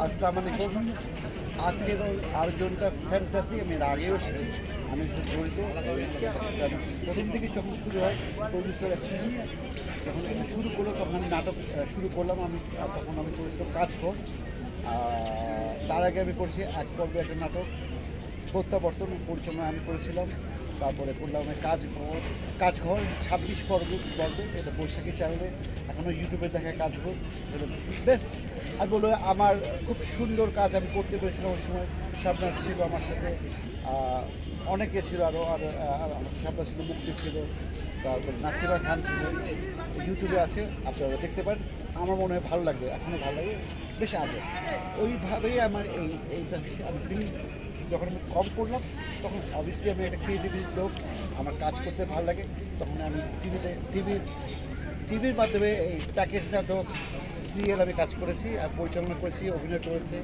আসসালামু আলাইকুম আজকের আয়োজনটা ফ্যান্টাসি আমি এর আগেও এসেছি। আমি খুব জড়িত প্রথম থেকে যখন শুরু হয় প্রডিউসার অ্যাসোসিয়েশন যখন এটা শুরু করল তখন আমি নাটক শুরু করলাম, আমি তখন আমি করেছিলাম কাজ কর। তার আগে আমি করেছি এক পর্বে একটা নাটক। প্রত্যাবর্তন পরিচালনা আমি করেছিলাম। তারপরে করলাম আমি কাজ ঘর কাজ ঘর ছাব্বিশ পর্ব পর্ব এটা বৈশাখী চ্যানেলে এখনও ইউটিউবে দেখা কাজ ঘর বেশ, আমি বলব আমার খুব সুন্দর কাজ আমি করতে পেরেছিলাম ওই সময় শাবনাজ ছিল আমার সাথে অনেকে ছিল আরও আর শাবনাজ ছিল, মুক্তি ছিল, তারপর নাসিমা খান ছিল ইউটিউবে আছে, আপনারা দেখতে পারেন, আমার মনে হয় ভালো লাগবে এখনও ভালো লাগে, বেশ আগে ওইভাবেই আমার এই এইটা আমি যখন আমি কম করলাম তখন অবভিয়াসলি আমি একটা ক্রিয়েটিভিটি লোক আমার কাজ করতে ভালো লাগে তখন আমি টিভিতে টিভির টিভির মাধ্যমে এই প্যাকেজ নাটক সিরিয়াল আমি কাজ করেছি আর পরিচালনা করেছি অভিনয় করেছি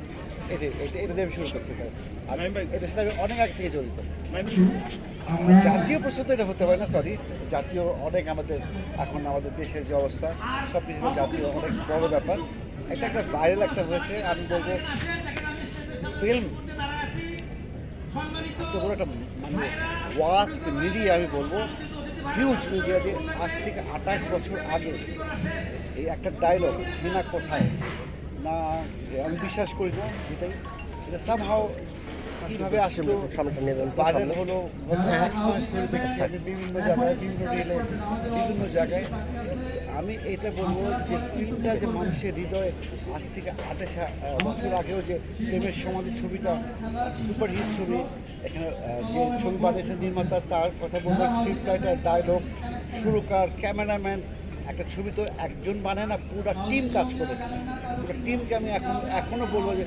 এটা এটা এটা দিয়ে আমি শুরু করছি নাইম এটার সাথে আমি অনেক আগে থেকে জড়িত। জাতীয় প্রশ্ন তো এটা হতে পারে না সরি জাতীয় অনেক আমাদের এখন আমাদের দেশের যে অবস্থা সব কিছু জাতীয় অনেক বড় ব্যাপার। এটা একটা ভাইরাল একটা হয়েছে আমি বলব ফিল্ম এত বড় একটা মানে ওয়াস্ট মিডিয়া আমি বলব? হিউজ মিডিয়া যে আজ থেকে আঠাশ বছর আগে এই একটা ডায়লগ হিনা কোথায়, না আমি বিশ্বাস করি না এটাই এটা সামহাও কীভাবে আসলো ভাইরাল হলো এক মাস ধরে দেখছি আমি বিভিন্ন জায়গায়, বিভিন্ন রিলে বিভিন্ন জায়গায়। আমি এটা বলব যে ফিল্মটা যে মানুষের হৃদয়ে আজ থেকে আঠাশ বছর আগেও যে প্রেমের সমাধি ছবিটা সুপার হিট ছবি, এখানে যে ছবি বানিয়েছে নির্মাতা, তার কথা বলব স্ক্রিপ্ট রাইটার ডায়লগ সুরকার ক্যামেরাম্যান একটা ছবি তো একজন বানায় না, পুরো টিম কাজ করে। পুরো টিমকে আমি এখন, এখনও বলব যে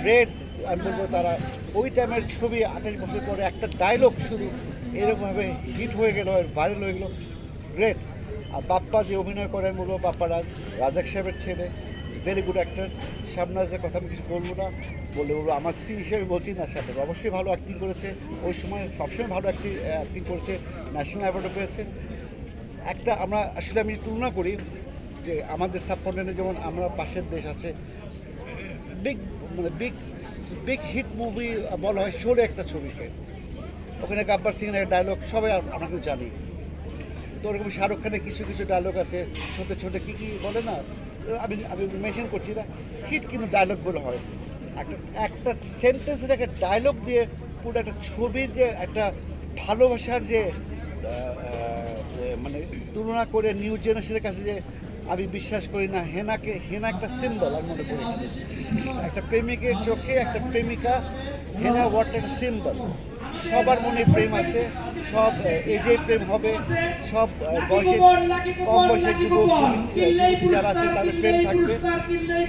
গ্রেট আমি বলব তারা ওই টাইমের ছবি, আঠাশ বছর পরে একটা ডায়লগ শুরু, এরকমভাবে হিট হয়ে গেল ভাইরাল হয়ে গেলো গ্রেট আর বাপ্পা যে অভিনয় করেন বলব বাপ্পা রাজ রাজাক সাহেবের ছেলে ভেরি গুড অ্যাক্টর শাবনাজের কথা আমি কিছু বলব না, বললে বলব, আমার স্ত্রী হিসেবে বলছি না শাবনাজ অবশ্যই ভালো অ্যাক্টিং করেছে। ওই সময় সবসময় ভালো অ্যাক্টিং অ্যাক্টিং করেছে ন্যাশনাল অ্যাওয়ার্ডও পেয়েছে। একটা আমরা আসলে আমি তুলনা করি যে আমাদের সাবকন্টিনেন্টে যেমন আমরা পাশের দেশ আছে বিগ মানে বিগ বিগ হিট মুভি বলা হয় শোরে একটা ছবিকে। ওখানে গাব্বার একটা ডায়লগ সবাই আম- আমরা কিন্তু জানি। তো ওরকম শাহরুখ খানের কিছু কিছু ডায়লগ আছে, ছোট ছোট কী কী বলে না? আমি আমি মেনশন করছি না হিট কিন্তু ডায়লগগুলো হয়। একটা একটা সেন্টেন্সের একটা ডায়লগ দিয়ে পুরো একটা ছবির যে একটা ভালোবাসার যে মানে তুলনা করে নিউ জেনারেশনের কাছে যে আমি বিশ্বাস করি না, হেনাকে, হেনা একটা সিম্বল আমি মনে করি। একটা প্রেমিকের চোখে একটা প্রেমিকা, হেনা ওয়ার্ড একটা সিম্বল সবার মনে প্রেম আছে, সব এজে প্রেম হবে, সব বয়সে কম বয়সের যুবক যারা আছে তাদের প্রেম থাকবে।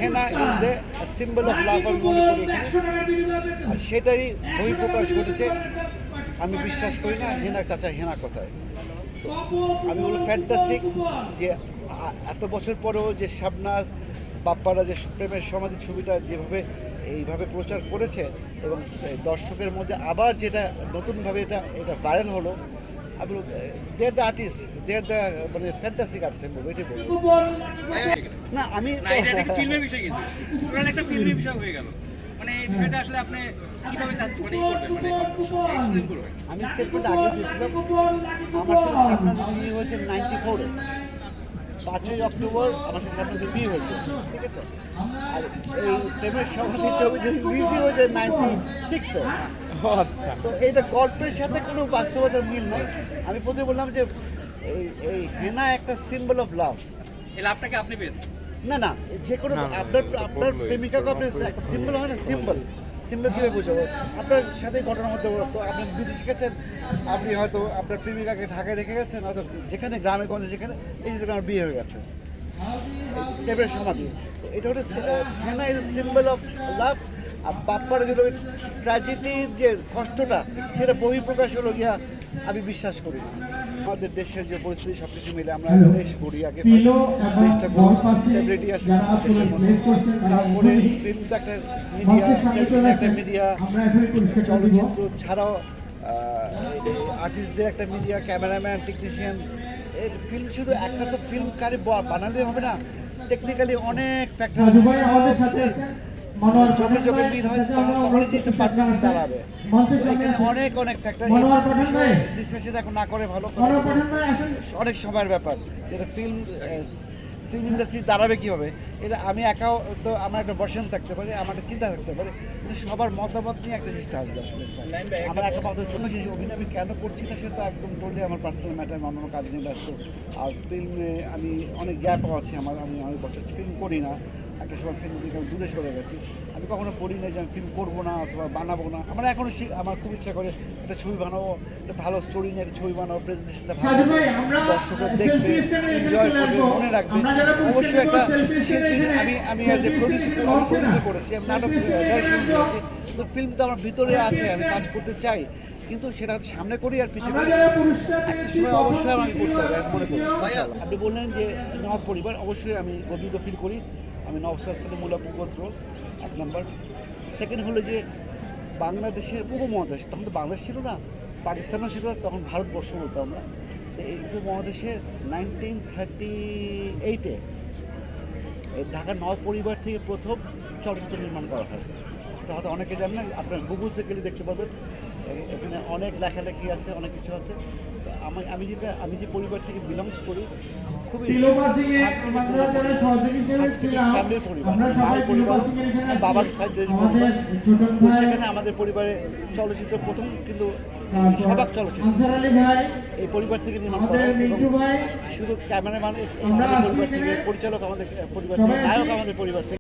Hena is a symbol of love আমি মনে করি আর সেটারই বহিঃপ্রকাশ ঘটেছে। আমি বিশ্বাস করি না, হেনা চাচা, হেনা কথায়? আমি বলব ফ্যান্টাসিক যে এত বছর পরেও যে শাবনাজ, বাপ্পারা যে প্রেমের সমাধি ছবিটা যেভাবে এইভাবে প্রচার করেছে এবং দর্শকের মধ্যে আবার যেটা নতুনভাবে এটা এটা ভাইরাল হলো আমি there the artist there the মানে ফ্যান্টাসিক আর্টস আমি বলব। এটাই বলব না আমি একটা ফিল্মের বিষয় কিন্তু। টোটাল একটা ফিল্মের বিষয় হয়ে গেল। মানে এই বিষয়টা আসলে আপনি কীভাবে মানে মানে এক্সপ্লেন করবেন আমি স্টেটমেন্ট আগে দিয়েছিলাম আমার সাথে বিয়ে হয়েছে নাইনটি ফোরে পাঁচই অক্টোবর আমার সাথে শাবনাজের বিয়ে হয়েছে ঠিক আছে? আর এই প্রেমের সমাধি ছবিটি রিলিজই হয়েছে নাইনটি সিক্সে আচ্ছা। তো এইটা গল্পের সাথে কোনো বাস্তবতার মিল নাই। আমি প্রথমে বললাম যে এই এই হেনা একটা সিম্বল অফ লাভ এই লাভটাকে আপনি পেয়েছেন। না না যে কোনো আপনার আপনার প্রেমিকাকে আপনি একটা সিম্বল হয় না সিম্বল সিম্বল কীভাবে বুঝব? আপনার সাথে ঘটনা হতে পারে তো আপনি বিউটি শিখেছেন। আপনি হয়তো আপনার প্রেমিকাকে ঢাকায় রেখে গেছেন, হয়তো যেখানে গ্রামে গঞ্জে যেখানে এই যে আমার বিয়ে হয়ে গেছে। টেপের সমাধি। এটা হচ্ছে Hena is symbol of love আর বাপ্পার যেটা ট্র্যাজেডির যে কষ্টটা, সেটা বহিঃপ্রকাশ হলো গিয়া আমি বিশ্বাস করি। না আমাদের দেশের যে পরিস্থিতি সব কিছু মিলে আমরা দেশ করি আগে দেশটা স্টেবিলিটি দেশের মধ্যে। তারপরে কিন্তু একটা মিডিয়া একটা মিডিয়া চলচ্চিত্র ছাড়াও আর্টিস্টদের একটা মিডিয়া ক্যামেরাম্যান টেকনিশিয়ান এর ফিল্ম শুধু একটা তো ফিল্ম কারি বানালে হবে না টেকনিক্যালি অনেক ফ্যাক্টর আছে। সব চোখে চোখে মিল হয় এখানে অনেক অনেক ফ্যাক্টর মনোহর পাঠান ভাই। ডিসকাশন এখন না করে ভালো অনেক সময়ের ব্যাপার। যেটা ফিল্ম ফিল্ম ইন্ডাস্ট্রি দাঁড়াবে কীভাবে? এটা আমি একাও তো আমার একটা বর্ষণ থাকতে পারে আমার একটা চিন্তা থাকতে পারে কিন্তু সবার মতামত নিয়ে একটা জিনিসটা আসবে আসলে। আমার একটা মতের জন্য যে অভিনয় আমি কেন করছি না সেটা তো একদম টোটালি আমার পার্সোনাল ম্যাটার আমি অন্য কাজ নিয়ে ব্যস্ত। আর ফিল্মে আমি অনেক গ্যাপও আছে আমার আমি অনেক বছর ফিল্ম করি না। একটা সময় ফিল্ম থেকে আমি দূরে সরে গেছি। আমি কখনো পড়ি না যে আমি ফিল্ম করব না অথবা বানাবো না। আমার এখনও আমার খুব ইচ্ছা করে একটা ছবি বানাবো একটা ভালো স্টোরি নিয়ে একটা ছবি বানাবো প্রেজেন্টেশনটা ভালো দর্শকরা দেখবে এনজয় করবে মনে রাখবে। অবশ্যই একটা আমি আমি অ্যাজ এ প্রডিউসার আমি। প্রডিউসার করেছি আমি নাটক করেছি। তো ফিল্ম তো আমার ভিতরে আছে আমি কাজ করতে চাই। কিন্তু সেটা সামনে করি আর পিছনে একটা সময় অবশ্যই আমাকে করতে হবে মনে করি। আপনি বললেন যে আমার পরিবার অবশ্যই আমি গর্বিত ফিল করি। আমি নবসার সাথে মূলক পুত্র এক নম্বর। সেকেন্ড হলো যে বাংলাদেশের উপমহাদেশ তখন তো বাংলাদেশ ছিল না পাকিস্তানও ছিল না, তখন ভারতবর্ষ বলতো আমরা। তো এই উপমহাদেশে নাইনটিন থার্টি এইটে ঢাকার নব পরিবার থেকে প্রথম চলচ্চিত্র নির্মাণ করা হয়। হয়তো অনেকে জানেন আপনার গুগলসে গেলে দেখতে পাবেন এখানে অনেক লেখালেখি আছে অনেক কিছু আছে। তো আমি আমি যেটা আমি যে পরিবার থেকে বিলংস করি খুবই ফ্যামিলির পরিবার মায়ের পরিবার বাবার। সাইডের পরিবার। তো সেখানে আমাদের পরিবারে চলচ্চিত্র প্রথম কিন্তু সবাক চলচ্চিত্র। এই পরিবার থেকে নির্মাণ করা। শুধু ক্যামেরাম্যান আমাদের পরিবার থেকে পরিচালক আমাদের পরিবার থেকে। নায়ক আমাদের পরিবার থেকে।